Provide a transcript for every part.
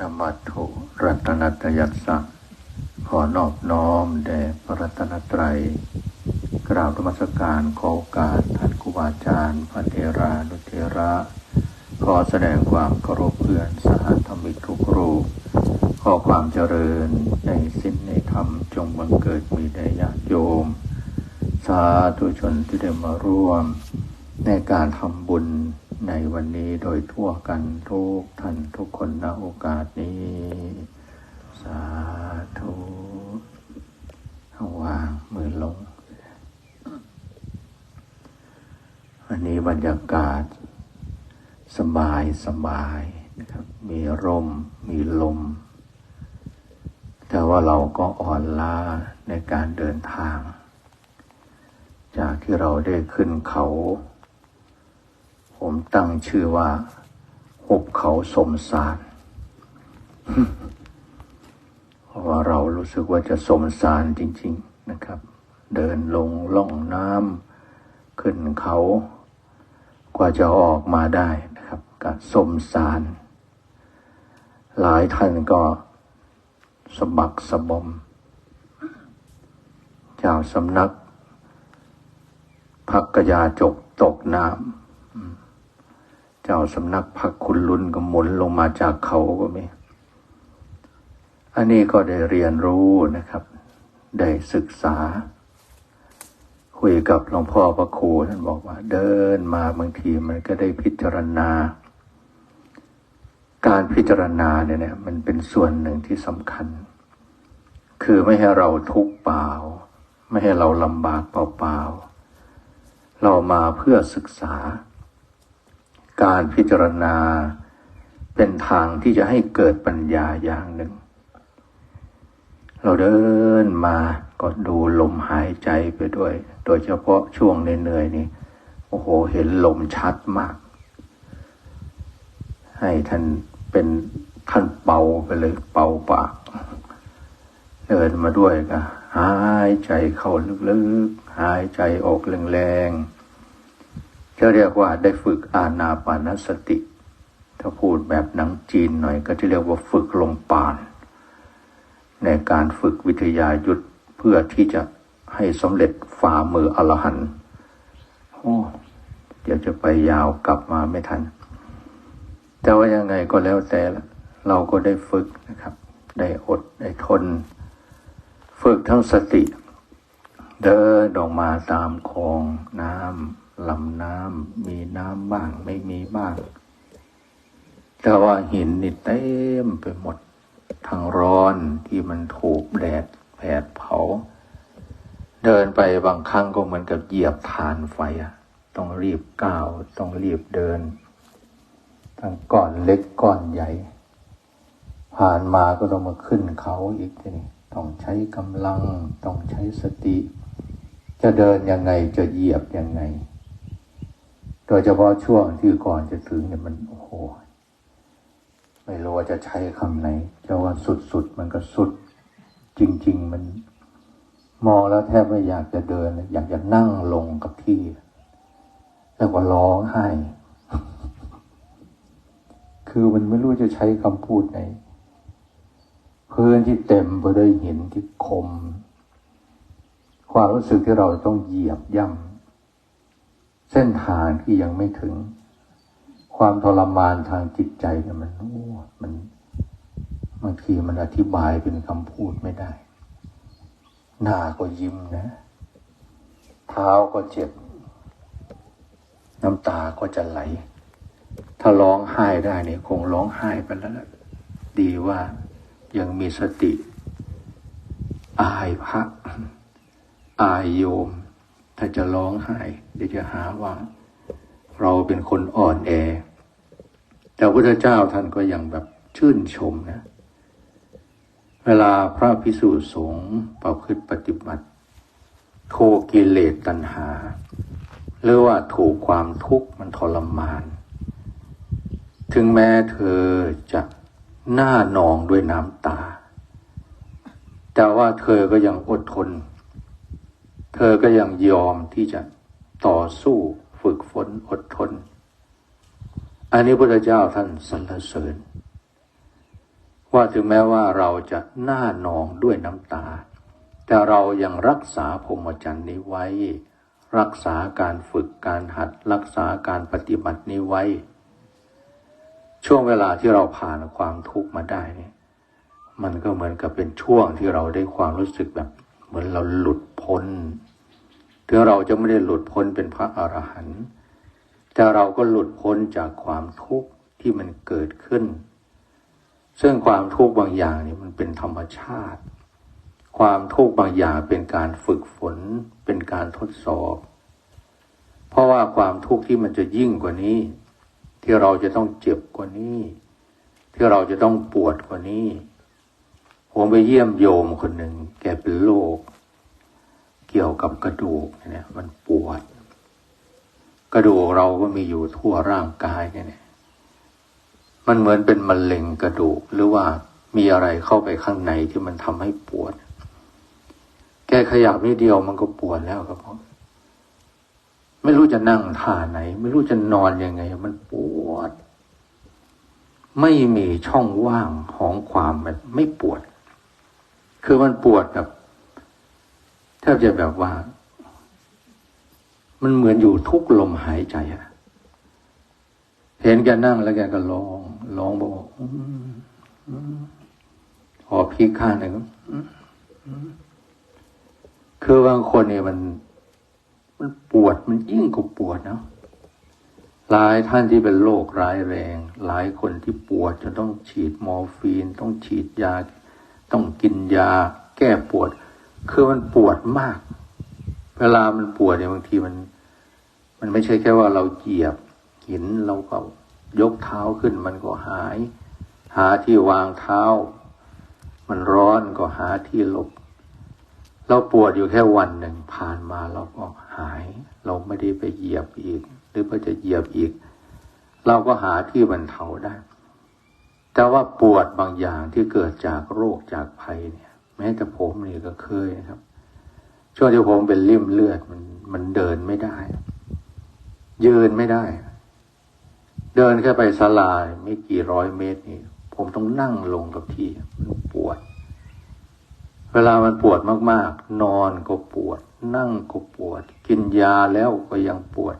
นมัตถุรัตนัตยัสสะขอนอบน้อมแด่พระรัตนตรัย กราบธรรมสการขอโอกาสท่านครูบาอาจารย์พระเทรานุเทระ ขอแสดงความเคารพเพื่อนสหธรรมิกทุกรูปขอความเจริญในสิ้นในธรรมจงบังเกิดมีแด่ญาติโยม สาธุชนที่ได้มาร่วม ในการทำบุญ ในวันนี้โดยทั่วกันทุกท่านทุกคนณโอกาสนี้ สาธุเอาวางมือลงอันนี้บรรยากาศ สบายสบายนะครับ มีร่ม มีลม แต่ว่าเราก็อ่อนล้าในการเดินทาง จากที่เราได้ขึ้นเขา ผมตั้งชื่อว่าหุบเขาสมสารเพราะว่าเรารู้สึกว่าจะสมสารจริง ๆนะครับ เดินลงล่องน้ำขึ้นเขา กว่าจะออกมาได้นะครับกับสมสาร หลายท่านก็สะบักสะบอมเจ้าสำนักพักกยาจกตกน้ำ เจ้าสำนักพักคุณลุนก็หมุนลงมาจากเขาก็มี อันนี้ก็ได้เรียนรู้นะครับ ได้ศึกษา คุยกับหลวงพ่อพระครูท่านบอกว่า เดินมาบางทีมันก็ได้พิจารณา การพิจารณาเนี่ยเนี่ยมันเป็นส่วนหนึ่งที่สำคัญ คือไม่ให้เราทุกข์เปล่า ไม่ให้เราลำบากเปล่าๆเรามาเพื่อศึกษา การพิจารณา เป็นทางที่จะให้เกิดปัญญาอย่างหนึ่ง เราเดินมาก็ดูลมหายใจไปด้วย โดยเฉพาะช่วงเหนื่อยๆนี่โอ้โห เห็นลมชัดมาก ให้ท่านเป็นท่านเป่าไปเลยเป่าปาก เดินมาด้วยก็หายใจเข้าลึกๆ หายใจออกแรงๆ จะเรียกว่าได้ฝึกอานาปานสติ ถ้าพูดแบบหนังจีนหน่อยก็จะเรียกว่าฝึกลมปาน ในการฝึกวิทยายุทธเพื่อที่จะให้สำเร็จฝ่ามืออรหันต์โอ้เดี๋ยวจะไปยาวกลับมาไม่ทัน แต่ว่ายังไงก็แล้วแต่ละเราก็ได้ฝึกนะครับ ได้อดได้ทน ฝึกทั้งสติ เดินออกมาตามคลองน้ำ ลำน้ำมีน้ำบ้างไม่มีบ้าง แต่ว่าหินนี่เต็มไปหมดทางร้อนที่มันถูกแดดแผดเผา เดินไปบางครั้งก็เหมือนกับเหยียบฐานไฟอะต้องรีบก้าวต้องรีบเดินทั้งก้อนเล็กก้อนใหญ่ ผ่านมาก็ต้องมาขึ้นเขาอีกทีนี้ต้องใช้กำลัง ต้องใช้สติ จะเดินยังไงจะเหยียบยังไง โดยเฉพาะช่วงที่ก่อนจะถึงเนี่ยมันโอ้โหไม่รู้ว่าจะใช้คำไหนจะว่าสุดๆมันก็สุด จริง ๆ มันมองแล้วแทบไม่อยากจะเดิน อยากจะนั่งลงกับที่แล้วก็ร้องไห้ คือมันไม่รู้จะใช้คำพูดไหนพื้นที่เต็มไปด้วยหินที่คม ความรู้สึกที่เราต้องเหยียบย่ำ เส้นทางที่ยังไม่ถึง ความทรมานทางจิตใจเนี่ยมันโอ้มันบางทีมันอธิบายเป็นคำพูดไม่ได้ หน้าก็ยิ้มนะ เท้าก็เจ็บ น้ำตาก็จะไหล ถ้าร้องไห้ได้เนี่ยคงร้องไห้ไปแล้วดีว่ายังมีสติ อายพระ อายโยม ถ้าจะร้องไห้เดี๋ยวจะหาว่า เราเป็นคนอ่อนแอ แต่พระเจ้าท่านก็ยังแบบชื่นชมนะ เวลาพระพิสุสงฆ์ประพฤติปฏิบัติ โทกิเลสตัณหา หรือว่าถูกความทุกข์มันทรมาน ถึงแม้เธอจะหน้านองด้วยน้ำตา แต่ว่าเธอก็ยังอดทน เธอก็ยังยอมที่จะต่อสู้ฝึกฝนอดทน อันนี้พระเจ้าท่านสรรเสริญ ว่าถึงแม้ว่าเราจะหน้านองด้วยน้ำตา แต่เรายังรักษาพรหมจรรย์นี้ไว้ รักษาการฝึกการหัดรักษาการปฏิบัตินี้ไว้ ช่วงเวลาที่เราผ่านความทุกข์มาได้นี่มันก็เหมือนกับเป็นช่วงที่เราได้ความรู้สึกแบบ เหมือนเราหลุดพ้นถึงเราจะไม่ได้หลุดพ้นเป็นพระอรหันต์แต่เราก็หลุดพ้นจากความทุกข์ที่มันเกิดขึ้น ซึ่งความทุกข์บางอย่างนี่มันเป็นธรรมชาติ ความทุกข์บางอย่างเป็นการฝึกฝน เป็นการทดสอบ เพราะว่าความทุกข์ที่มันจะยิ่งกว่านี้ ที่เราจะต้องเจ็บกว่านี้ ที่เราจะต้องปวดกว่านี้ ผมไปเยี่ยมโยมคนหนึ่ง แกเป็นโรคเกี่ยวกับกระดูกเนี่ย มันปวด กระดูกเราก็มีอยู่ทั่วร่างกายเนี่ยมันเหมือนเป็นมะเร็งกระดูก หรือว่ามีอะไรเข้าไปข้างในที่มันทำให้ปวด แกขยับนิดเดียวมันก็ปวดแล้วครับผมไม่รู้จะนั่งท่าไหน ไม่รู้จะนอนยังไง มันปวด ไม่มีช่องว่างของความมันไม่ปวด คือมันปวดแบบแทบจะแบบว่า มันเหมือนอยู่ทุกลมหายใจอะเห็นแกนั่งแล้วแกก็ร้องร้องบอกพอบพีข้างหนึ่งคือบางคนเนี่ยมัน มันปวดมันยิ่งกว่าปวดเนาะหลายท่านที่เป็นโรคร้ายแรง หลายคนที่ปวดจนต้องฉีดมอร์ฟีน ต้องฉีดยา ต้องกินยาแก้ปวด คือมันปวดมาก เวลามันปวดเนี่ยบางทีมัน มันไม่ใช่แค่ว่าเราเหยียบหินเราก็ยกเท้าขึ้น มันก็หาย หาที่วางเท้า มันร้อนก็หาที่หลบ เราปวดอยู่แค่วันหนึ่งผ่านมาเราก็หาย เราไม่ได้ไปเหยียบอีก หรือเพื่อจะเหยียบอีก เราก็หาที่บรรเทาได้ แต่ว่าปวดบางอย่างที่เกิดจากโรคจากภัยเนี่ย แม้แต่ผมนี่ก็เคยนะครับ ช่วงที่ผมเป็นริ่มเลือดมันมันเดินไม่ได้ ยืนไม่ได้ เดินแค่ไปศาลายไม่กี่ร้อยเมตรนี่ ผมต้องนั่งลงกับที่มันปวด เวลามันปวดมาก ๆ นอนก็ปวด นั่งก็ปวด กินยาแล้วก็ยังปวด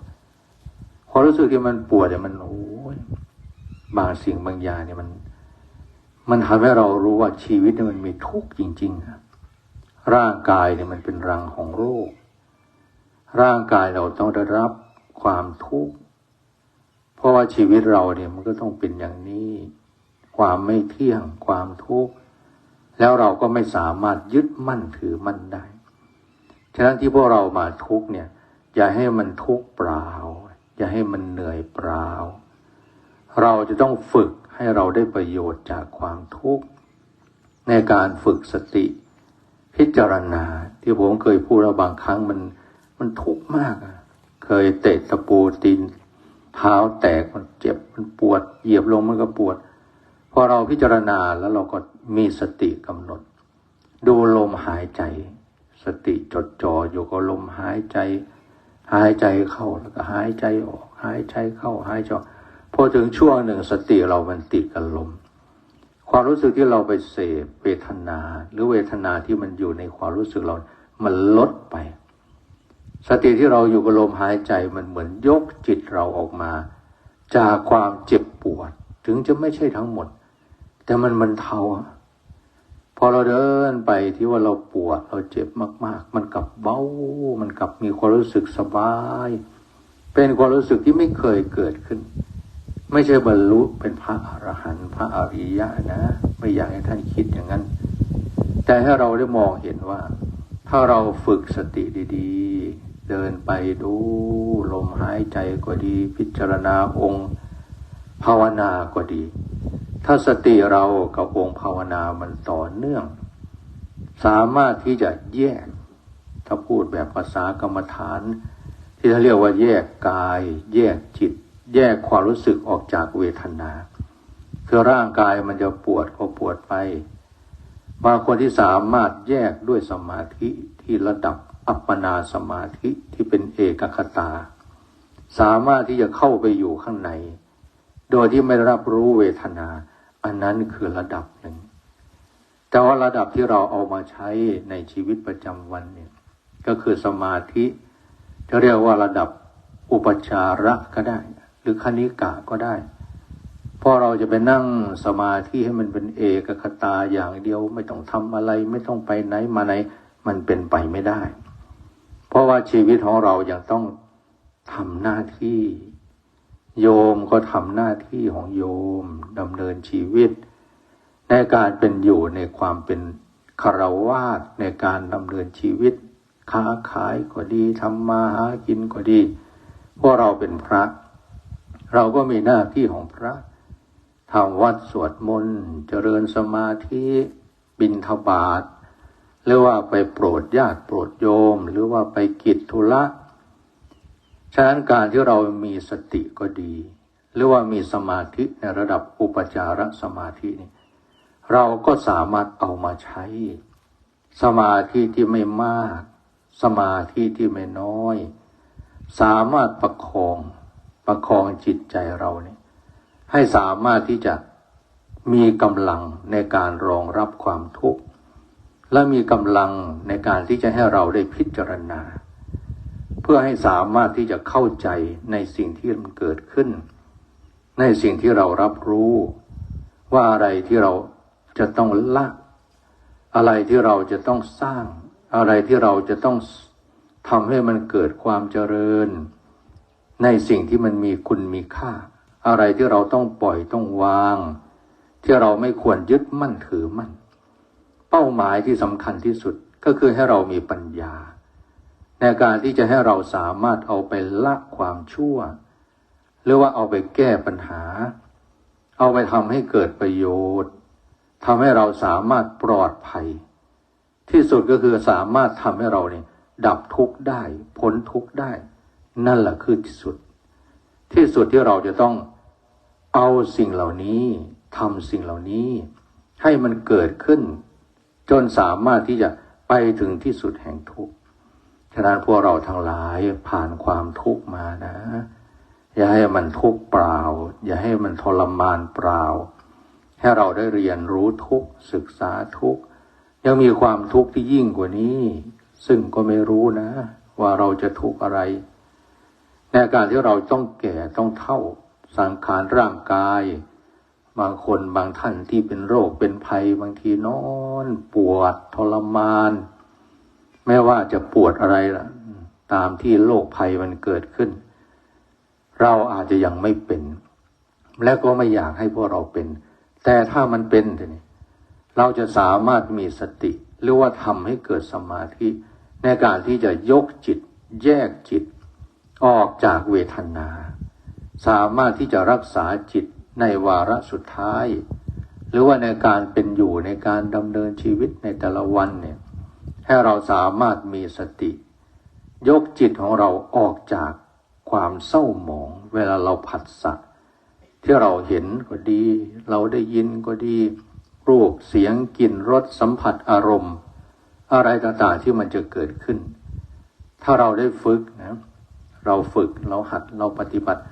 ความรู้สึกที่มันปวดเนี่ยมันโอ้ยบางสิ่งบางอย่างเนี่ยมัน มันทำให้เรารู้ว่าชีวิตเนี่ยมันมีทุกข์จริงๆร่างกายเนี่ยมันเป็นรังของโรค ร่างกายเราต้องได้รับความทุกข์ เพราะว่าชีวิตเราเนี่ยมันก็ต้องเป็นอย่างนี้ ความไม่เที่ยง ความทุกข์ แล้วเราก็ไม่สามารถยึดมั่นถือมั่นได้ ฉะนั้นที่พวกเรามาทุกข์เนี่ย อย่าให้มันทุกข์เปล่า อย่าให้มันเหนื่อยเปล่า เราจะต้องฝึก ให้เราได้ประโยชน์จากความทุกข์ ในการฝึกสติ พิจารณาที่ผมเคยพูดแล้วบางครั้งมันมันทุกข์มาก เคยเตะตะปูตีนเท้าแตกมันเจ็บมันปวด เหยียบลงมันก็ปวดพอเราพิจารณาแล้วเราก็มีสติกำหนด ดูลมหายใจ สติจดจ่ออยู่กับลมหายใจ หายใจเข้าแล้วก็หายใจออก หายใจเข้าหายใจออก อถึงช่วงหนึ่งสติเรามันติดกับลม ความรู้สึกที่เราไปเสพเวทนา หรือเวทนาที่มันอยู่ในความรู้สึกเรา มันลดไป สติที่เราอยู่กับลมหายใจมันเหมือนยกจิตเราออกมา จากความเจ็บปวด ถึงจะไม่ใช่ทั้งหมด แต่มันมันเทาพอเราเดินไปที่ว่าเราปวดเราเจ็บมาก ๆ มันกลับเบา มันกลับมีความรู้สึกสบาย เป็นความรู้สึกที่ไม่เคยเกิดขึ้น ไม่ใช่บรรลุเป็นพระอรหันต์พระอริยะนะ ไม่อยากให้ท่านคิดอย่างนั้น แต่ให้เราได้มองเห็นว่า ถ้าเราฝึกสติดีเดินไปดูลมหายใจก็ดี พิจารณาองค์ ภาวนาก็ดี ถ้าสติเรากับองค์ภาวนามันต่อเนื่อง สามารถที่จะแยก ถ้าพูดแบบภาษากรรมฐาน ที่เขาเรียกว่าแยกกาย แยกจิต แยกความรู้สึกออกจากเวทนา คือร่างกายมันจะปวดก็ปวดไป บางคนที่สามารถแยกด้วยสมาธิที่ระดับอัปปนาสมาธิที่เป็นเอกคตา สามารถที่จะเข้าไปอยู่ข้างใน โดยที่ไม่รับรู้เวทนา อันนั้นคือระดับหนึ่ง แต่ว่าระดับที่เราเอามาใช้ในชีวิตประจำวันเนี่ยก็คือสมาธิจะเรียกว่าระดับอุปจาระก็ได้ รือคณิกะก็ได้พอเราจะไปนั่งสมาธิให้มันเป็นเอกคตาอย่างเดียวไม่ต้องทำอะไร ไม่ต้องไปไหนมาไหน มันเป็นไปไม่ได้ เพราะว่าชีวิตของเรายังต้องทำหน้าที่ โยมก็ทำหน้าที่ของโยมดำเนินชีวิต ในการเป็นอยู่ในความเป็นคารวาสในการดำเนินชีวิต ค้าขายก็ดีทำมาหากินก็ดีเพราะเราเป็นพระ เราก็มีหน้าที่ของพระทำวัดสวดมนต์เจริญสมาธิบินทบาทหรือว่าไปโปรดญาติโปรดโยม หรือว่าไปกิจธุระฉะนั้นการที่เรามีสติก็ดี หรือว่ามีสมาธิในระดับอุปจารสมาธินี่เราก็สามารถเอามาใช้ สมาธิที่ไม่มาก สมาธิที่ไม่น้อย สามารถประคอง ประคองจิตใจเราเนี่ยให้สามารถที่จะมีกำลังในการรองรับความทุกข์ และมีกำลังในการที่จะให้เราได้พิจารณา เพื่อให้สามารถที่จะเข้าใจในสิ่งที่มันเกิดขึ้น ในสิ่งที่เรารับรู้ว่าอะไรที่เราจะต้องละอะไรที่เราจะต้องสร้าง อะไรที่เราจะต้องทำให้มันเกิดความเจริญ ในสิ่งที่มันมีคุณมีค่า อะไรที่เราต้องปล่อยต้องวาง ที่เราไม่ควรยึดมั่นถือมั่น เป้าหมายที่สำคัญที่สุดก็คือให้เรามีปัญญา ในการที่จะให้เราสามารถเอาไปละความชั่ว หรือว่าเอาไปแก้ปัญหา เอาไปทำให้เกิดประโยชน์ทำให้เราสามารถปลอดภัย ที่สุดก็คือสามารถทำให้เราเนี่ยดับทุกข์ได้พ้นทุกข์ได้ นั่นแหละคือที่สุด ที่สุดที่เราจะต้องเอาสิ่งเหล่านี้ทำสิ่งเหล่านี้ ให้มันเกิดขึ้น จนสามารถที่จะไปถึงที่สุดแห่งทุกข์ฉะนั้นพวกเราทั้งหลายผ่านความทุกข์มานะ อย่าให้มันทุกข์เปล่า อย่าให้มันทรมานเปล่า ให้เราได้เรียนรู้ทุกข์ศึกษาทุกข์ยังมีความทุกข์ที่ยิ่งกว่านี้ ซึ่งก็ไม่รู้นะ ว่าเราจะทุกข์อะไร ในการที่เราต้องแก่ต้องเท่าสังขารร่างกาย บางคนบางท่านที่เป็นโรคเป็นภัยบางทีนอน ปวดทรมานไม่ว่าจะปวดอะไรล่ะ ตามที่โรคภัยมันเกิดขึ้น เราอาจจะยังไม่เป็น และก็ไม่อยากให้พวกเราเป็น แต่ถ้ามันเป็นทีเราจะสามารถมีสติ หรือว่าทำให้เกิดสมาธิในการที่จะยกจิต แยกจิต ออกจากเวทนา สามารถที่จะรักษาจิตในวาระสุดท้าย หรือว่าในการเป็นอยู่ในการดำเนินชีวิตในแต่ละวันเนี่ยให้เราสามารถมีสติ ยกจิตของเราออกจากความเศร้าหมอง เวลาเราผัดสะที่เราเห็นก็ดี เราได้ยินก็ดี รูปเสียงกลิ่นรสสัมผัสอารมณ์ อะไรต่างๆที่มันจะเกิดขึ้น ถ้าเราได้ฝึกนะ เราฝึกเราหัดเราปฏิบัติ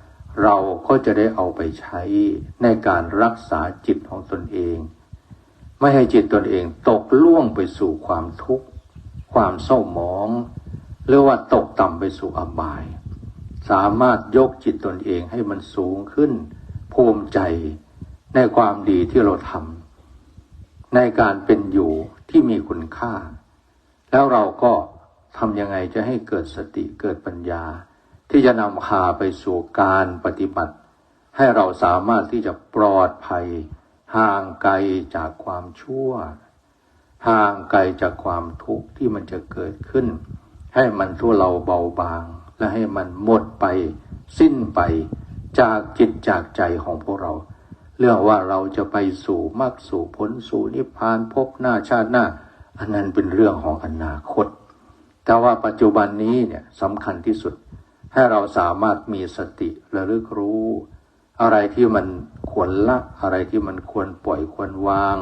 เราก็จะได้เอาไปใช้ในการรักษาจิตของตนเอง ไม่ให้จิตตนเองตกล่วงไปสู่ความทุกข์ ความเศร้าหมอง หรือว่าตกต่ำไปสู่อบาย สามารถยกจิตตนเองให้มันสูงขึ้น ภูมิใจในความดีที่เราทำในการเป็นอยู่ที่มีคุณค่า แล้วเราก็ทำยังไงจะให้เกิดสติเกิดปัญญา ที่จะนำพาไปสู่การปฏิบัติ ให้เราสามารถที่จะปลอดภัย ห่างไกลจากความชั่ว ห่างไกลจากความทุกข์ที่มันจะเกิดขึ้น ให้มันทั่วเราเบาบาง และให้มันหมดไป สิ้นไปจากจิตจากใจของพวกเรา เรื่องว่าเราจะไปสู่มรรคสู่ผลสู่นิพพานพบหน้าชาติหน้า อันนั้นเป็นเรื่องของอนาคต แต่ว่าปัจจุบันนี้เนี่ยสำคัญที่สุด ให้เราสามารถมีสติระลึกรู้ อะไรที่มันควรละ อะไรที่มันควรปล่อยควรวาง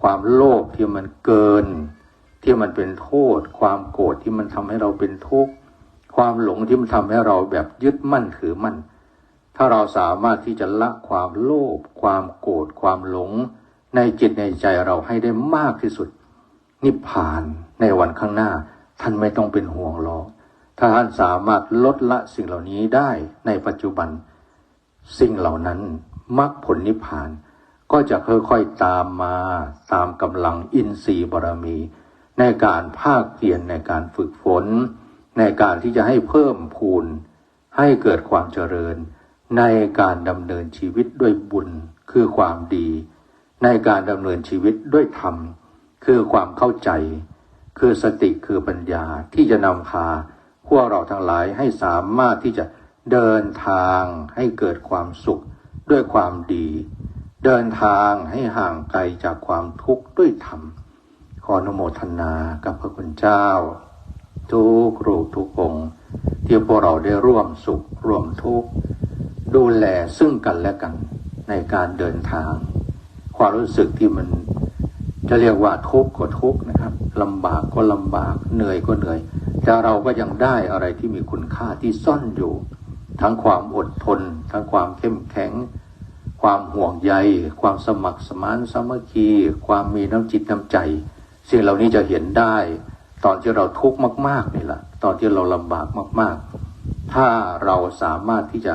ความโลภที่มันเกิน ที่มันเป็นโทษ ความโกรธที่มันทำให้เราเป็นทุกข์ความหลงที่มันทำให้เราแบบยึดมั่นถือมั่น ถ้าเราสามารถที่จะละความโลภความโกรธความหลง ในจิตในใจเราให้ได้มากที่สุด นิพพานในวันข้างหน้า ท่านไม่ต้องเป็นห่วงหรอก ถ้าท่านสามารถลดละสิ่งเหล่านี้ได้ในปัจจุบัน สิ่งเหล่านั้นมรรคผลนิพพาน ก็จะค่อยๆตามมาตามกำลังอินทรีย์บารมี ในการภาคเพียรในการฝึกฝน ในการที่จะให้เพิ่มพูน ให้เกิดความเจริญ ในการดำเนินชีวิตด้วยบุญคือความดี ในการดำเนินชีวิตด้วยธรรม คือความเข้าใจ คือสติคือปัญญาที่จะนำพา พวกเราทั้งหลายให้สามารถที่จะเดินทางให้เกิดความสุขด้วยความดี เดินทางให้ห่างไกลจากความทุกข์ด้วยธรรม ขออนุโมทนากับพระคุณเจ้า ทุกรูปทุกองค์ที่พวกเราได้ร่วมสุขร่วมทุกข์ดูแลซึ่งกันและกันในการเดินทาง ความรู้สึกที่มันจะเรียกว่าทุกข์ก็ทุกข์นะครับลำบากก็ลำบากเหนื่อยก็เหนื่อย แต่เราก็ยังได้อะไรที่มีคุณค่าที่ซ่อนอยู่ ทั้งความอดทน ทั้งความเข้มแข็ง ความห่วงใย ความสมัครสมานสามัคคี ความมีน้ำจิตน้ำใจสิ่งเหล่านี้จะเห็นได้ ตอนที่เราทุกข์มาก ๆนี่แหละตอนที่เราลำบากมาก ๆ ถ้าเราสามารถที่จะ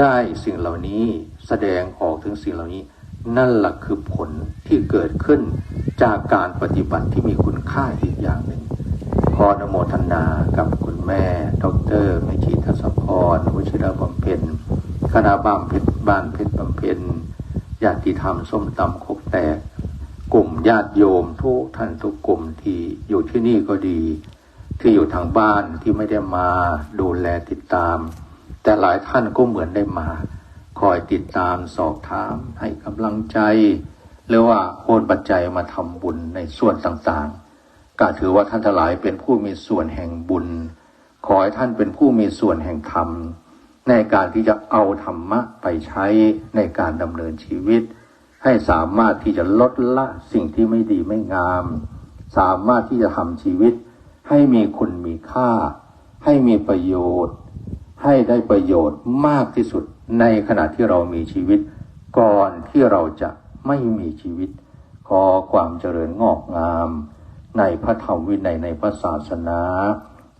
ได้สิ่งเหล่านี้แสดงออกถึงสิ่งเหล่านี้ นั่นแหละคือผลที่เกิดขึ้นจากการปฏิบัติที่มีคุณค่าอีกอย่างหนึ่ง อนโมทนากับคุณแม่ ดรเมชีทัศพรวชิระบำเพ็ญคณะบ้านเพชรบ้านเพชรบำเพ็ญญาติธรรมส้มตำคกแตก กลุ่มญาติโยมทุกท่านทุกกลุ่มที่อยู่ที่นี่ก็ดี ที่อยู่ทางบ้านที่ไม่ได้มาดูแลติดตาม แต่หลายท่านก็เหมือนได้มา คอยติดตามสอบถาม ให้กำลังใจ หรือว่าโอนปัจจัยมาทำบุญในส่วนต่างๆ ก็ถือว่าท่านทั้งหลายเป็นผู้มีส่วนแห่งบุญ ขอให้ท่านเป็นผู้มีส่วนแห่งธรรม ในการที่จะเอาธรรมะไปใช้ในการดำเนินชีวิต ให้สามารถที่จะลดละสิ่งที่ไม่ดีไม่งาม สามารถที่จะทำชีวิต ให้มีคุณมีค่า ให้มีประโยชน์ ให้ได้ประโยชน์มากที่สุดในขณะที่เรามีชีวิต ก่อนที่เราจะไม่มีชีวิต ขอความเจริญงอกงาม ในพระธรรมวินัยในพระศาสนา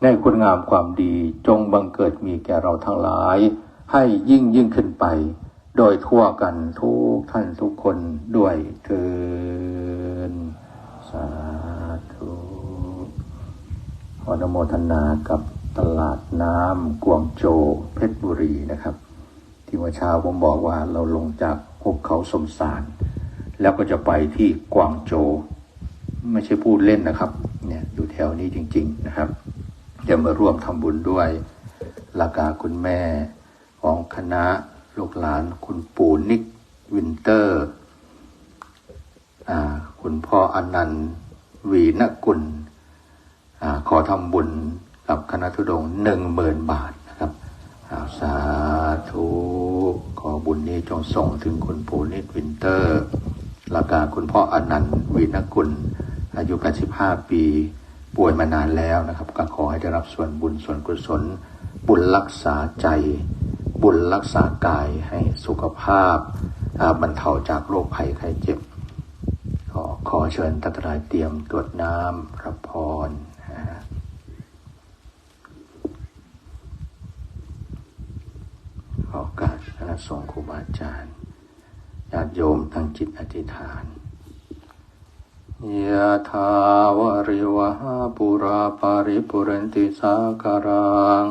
ในคุณงามความดีจงบังเกิดมีแก่เราทั้งหลาย ให้ยิ่งยิ่งขึ้นไป โดยทั่วกันทุกท่านทุกคนด้วยเทินสาธุขอนโมทนากับตลาดน้ำกวางโจเพชรบุรีนะครับ ที่เมื่อเช้าผมบอกว่าเราลงจากภูเขาสมสาร แล้วก็จะไปที่กวางโจ ไม่ใช่พูดเล่นนะครับ เนี่ยอยู่แถวนี้จริง ๆ นะครับจะมาร่วมทำบุญด้วยลากาคุณแม่ของคณะลูกหลานคุณปู่นิกวินเตอร์คุณพ่ออนันต์วีนกุลอขอทำบุญกับคณะทุดงหนึ่งหมื่นบาทนะครับาสาธุขอบุญนี้จงส่งถึงคุณปู่นิกวินเตอร์ลากาคุณพ่ออนันต์วีนกุล อายุ 85 ปีป่วยมานานแล้วนะครับ ก็ขอให้ได้รับส่วนบุญส่วนกุศล บุญรักษาใจ บุญรักษากายให้สุขภาพบรรเทาจากโรคภัยไข้เจ็บ ขอขอเชิญทัตรายเตรียมตรวจน้ำรับพรนขอกาสคณะสงฆ์ครูบาอาจารย์ญาติโยมตั้งจิตอธิษฐาน ยะถาวาริวหาปุราปาริปุเรนติสาการัง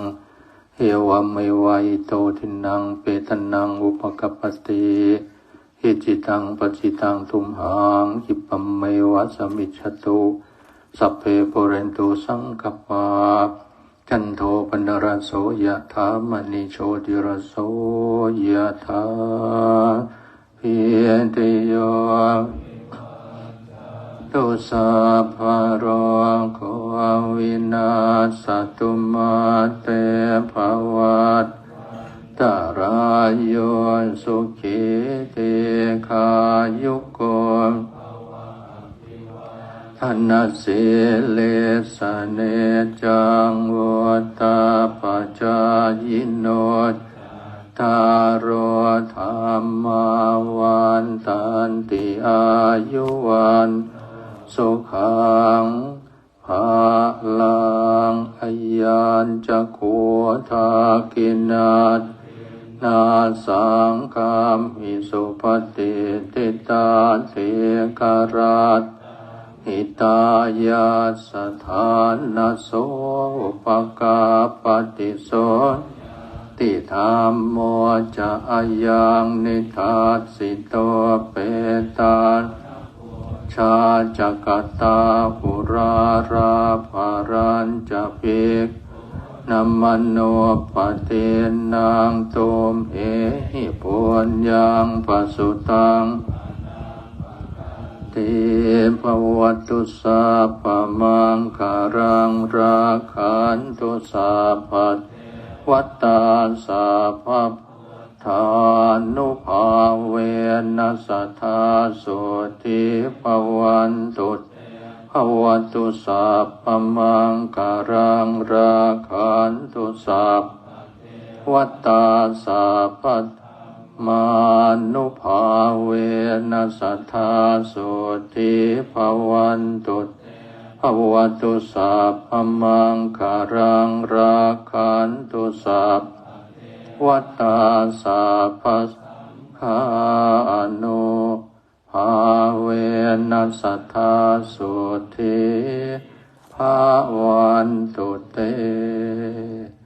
เอวเมวัยโตทินังเปตนังอุปกปติหิจิตังปจิตังทุมหังคิปะเมวะสมิจฉตุสัพเพปุเรนตุสังกปาจันโทปนรโสยะถามณิโชติรโสยะถาเพิเตโย ตุสัพพะโรโควินาสตุมาเตภวัตตารายโยสุขีเตขายุโกธนสิเลสเนจังวตาปจายโนทารธรรมาวันตันติอายุวัน สุขังภาลังอายัญจะโคทากินาศนาสังคามหิสุปฏิติตาเทกราชหิตายาสถานนาโสปกาปฏิโสติธรรมโมจะอายังนิทัสสิโตเปตาน ชาจักตาหุราราภารัญจะภิกนัมมโนปเทนังตมเหหิปุญญังปสุตังติภวัตุสัพพมังคารังราคันตุสัพพะวัตตาสัพพะทานุภา สัทธาสุติภวันตุภวตุสัพพมังการังราคันตุสัพวัตตาสัพพมานุภาเวนัสทธาสุติภวันตุภวตุสัพพมังการังราคันตุสัพวัตตาสัพพ หาอนุภาเวนัสธาสุธิภาวันตุเต